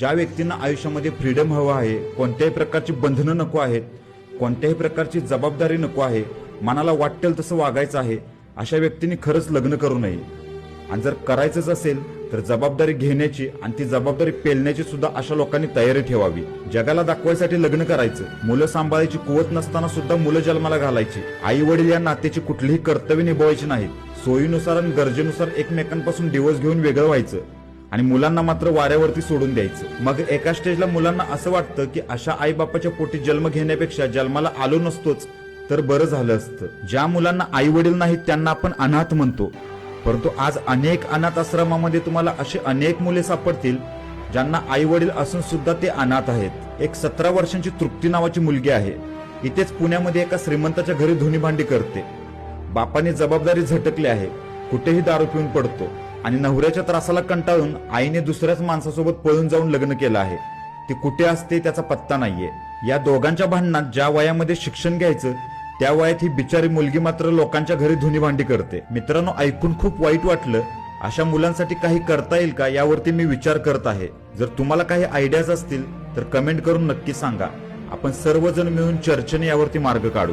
ज्या व्यक्तींना आयुष्यामध्ये फ्रीडम हवं आहे कोणत्याही प्रकारची बंधनं नको आहेत कोणत्याही प्रकारची जबाबदारी नको आहे मनाला वाटेल तसं वागायचं आहे अशा व्यक्तींनी खरंच लग्न करू नये. आणि जर करायचंच असेल तर जबाबदारी घेण्याची आणि ती जबाबदारी पेलण्याची सुद्धा अशा लोकांनी तयारी ठेवावी. जगाला दाखवायसाठी लग्न करायचं मुलं सांभाळायची कुवत नसताना सुद्धा मुलं जन्माला घालायची. आई वडील या नात्याची कुठलीही कर्तव्य निभवायची नाहीत. सोयीनुसार आणि गरजेनुसार एकमेकांपासून दिवस घेऊन वेगळं व्हायचं. आणि मुलांना मात्र वाऱ्यावरती सोडून द्यायचं. मग एका स्टेजला मुलांना असं वाटतं की अशा आई बापाच्या पोटी जन्म घेण्यापेक्षा जन्माला आलो नसतोच तर बरं झालं असतं. ज्या मुलांना आई वडील नाहीत त्यांना आपण अनाथ म्हणतो. परंतु आज अनेक अनाथ आश्रमामध्ये तुम्हाला असे अनेक मुले सापडतील ज्यांना आई वडील असून सुद्धा ते अनाथ आहेत. एक सतरा वर्षांची तृप्ती नावाची मुलगी आहे. इथेच पुण्यामध्ये एका श्रीमंताच्या घरी धुनी भांडी करते. बापाने जबाबदारी झटकली आहे. कुठेही दारू पिऊन पडतो. आणि नवऱ्याच्या त्रासाला कंटाळून आईने दुसऱ्याच माणसासोबत पळून जाऊन लग्न केलं आहे. ती कुठे असते त्याचा पत्ता नाहीये. या दोघांच्या भांडणात ज्या वयामध्ये शिक्षण घ्यायचं त्या वयात ही बिचारी मुलगी मात्र लोकांच्या घरी धुनी भांडी करते. मित्रांनो ऐकून खूप वाईट वाटलं. अशा मुलांसाठी काही करता येईल का यावरती मी विचार करत आहे. जर तुम्हाला काही आयडियाज असतील तर कमेंट करून नक्की सांगा. आपण सर्वजण मिळून चर्चेने यावरती मार्ग काढू.